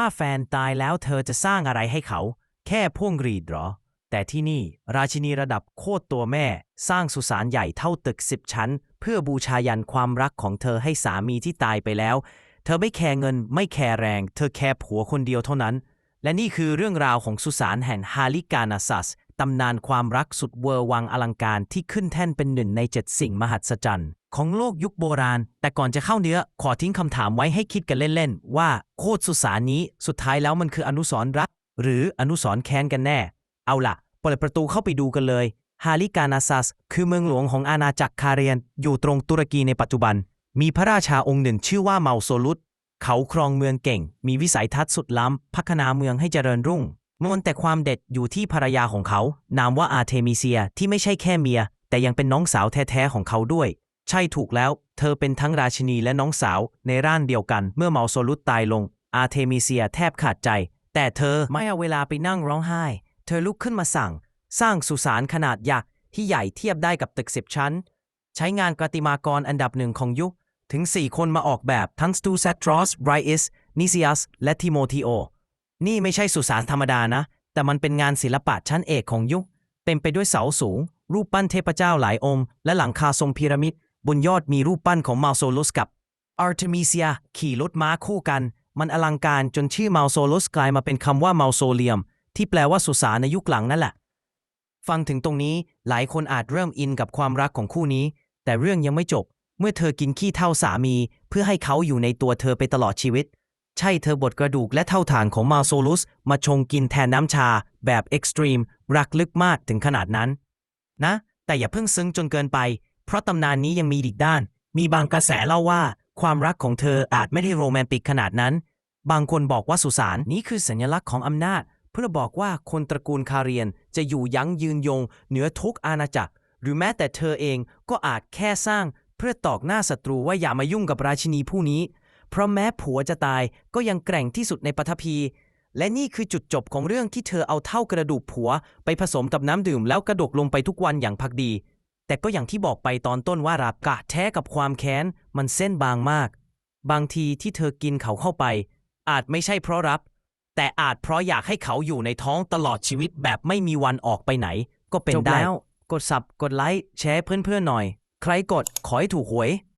ถ้าแฟนตายแล้วเธอจะสร้างอะไรให้เขา แค่พ่วงรีดหรอ แต่ที่นี่ราชินีระดับโคตรตัวแม่ สร้างสุสานใหญ่เท่าตึกสิบชั้น เพื่อบูชายันความรักของเธอให้สามีที่ตายไปแล้ว เธอไม่แคร์เงินไม่แคร์แรง เธอแคร์ผัวคนเดียวเท่านั้น และนี่คือเรื่องราวของสุสานแห่งฮาลิกานาซัส ตำนานความรักสุดเวอร์วังอลังการที่ขึ้นแท่นเป็นหนึ่งในเจ็ดสิ่งมหัศจรรย์ของโลกยุคโบราณ แต่ก่อนจะเข้าเนื้อ ขอทิ้งคำถามไว้ให้คิดกันเล่น ๆ ว่าโคตรสุสานนี้สุดท้ายแล้วมันคืออนุสรรัก หรืออนุสรแค้นกันแน่ เอาล่ะ เปิดประตูเข้าไปดูกันเลย ฮาลิกานาซัส คือเมืองหลวงของอาณาจักรคาเรียน อยู่ตรงตุรกีในปัจจุบัน มีพระราชาองค์หนึ่งชื่อว่าเมาโซลุตเขาครองเมืองเก่ง มีวิสัยทัศน์สุดล้ำ พัฒนาเมืองให้เจริญรุ่ง มวลแต่ความเด็ดอยู่ที่ภรรยาของเขา นามว่าอาร์เทมิเซียที่ไม่ใช่แค่เมีย แต่ยังเป็นน้องสาวแท้ๆของเขาด้วย ใช่ถูกแล้ว เธอเป็นทั้งราชินีและน้องสาวในร่างเดียวกัน เมื่อเมาโซลุตตายลง อาร์เทมิเซียแทบขาดใจ แต่เธอไม่เอาเวลาไปนั่งร้องไห้ เธอลุกขึ้นมาสั่ง สร้างสุสานขนาดยักษ์ที่ใหญ่เทียบได้กับตึกสิบชั้น ใช้งานประติมากรอันดับหนึ่งของยุค ถึง 4 คนมาออกแบบทั้งสตูเซตรอสไรอิสนิซิอัสและทิโมธีโอ นี่ไม่ใช่สุสานธรรมดานะ แต่มันเป็นงานศิลปะชั้นเอกของยุค เต็มไปด้วยเสาสูง รูปปั้นเทพเจ้าหลายองค์ และหลังคาทรงพีระมิด บนยอดมีรูปปั้นของมาโซลุสกับอาร์เทมิเซีย ขี่รถม้าคู่กัน มันอลังการจนชื่อมาโซลุสกลายมาเป็นคำว่ามาโซเลียม ที่แปลว่าสุสานในยุคหลังนั่นแหละ ฟังถึงตรงนี้หลายคนอาจเริ่มอินกับความรักของคู่นี้ แต่เรื่องยังไม่จบ เมื่อเธอกินขี้เท่าสามี เพื่อให้เขาอยู่ในตัวเธอไปตลอดชีวิต ใช่เธอบดกระดูกและเท่าฐานของมาโซลุส มาชงกินแทนน้ำชา แบบเอ็กซ์ตรีม รักลึกมากถึงขนาดนั้น นะ แต่อย่าเพิ่งซึ้งจนเกินไป เพราะตำนานนี้ยังมีอีกด้าน มีบางกระแสเล่าว่า ความรักของเธออาจไม่ได้โรแมนติกขนาดนั้น บางคนบอกว่าสุสานนี้คือสัญลักษณ์ของอำนาจ เพื่อบอกว่าคนตระกูลคาเรียนจะอยู่ยั้งยืนยง เหนือทุกอาณาจักร หรือแม้แต่เธอเองก็อาจแค่สร้างเพื่อตอกหน้าศัตรูว่าอย่ามายุ่งกับราชินีผู้นี้ เพราะแม้ผัวจะตายก็ยังแกร่งที่สุดในปฐพี และนี่คือจุดจบของเรื่องที่เธอเอาเท่ากระดูกผัว ไปผสมกับน้ำดื่มแล้วกระดกลงไปทุกวันอย่างพักดี แต่ก็อย่างที่บอกไปตอนต้นว่ารับกะแท้กับความแค้น มันเส้นบางมาก บางทีที่เธอกินเขาเข้าไป อาจไม่ใช่เพราะรับ แต่อาจเพราะอยากให้เขาอยู่ในท้องตลอดชีวิตแบบไม่มีวันออกไปไหน ก็เป็นได้กดสับกดไลค์แชร์เพื่อนๆหน่อย ใครกดขอให้ถูกหวย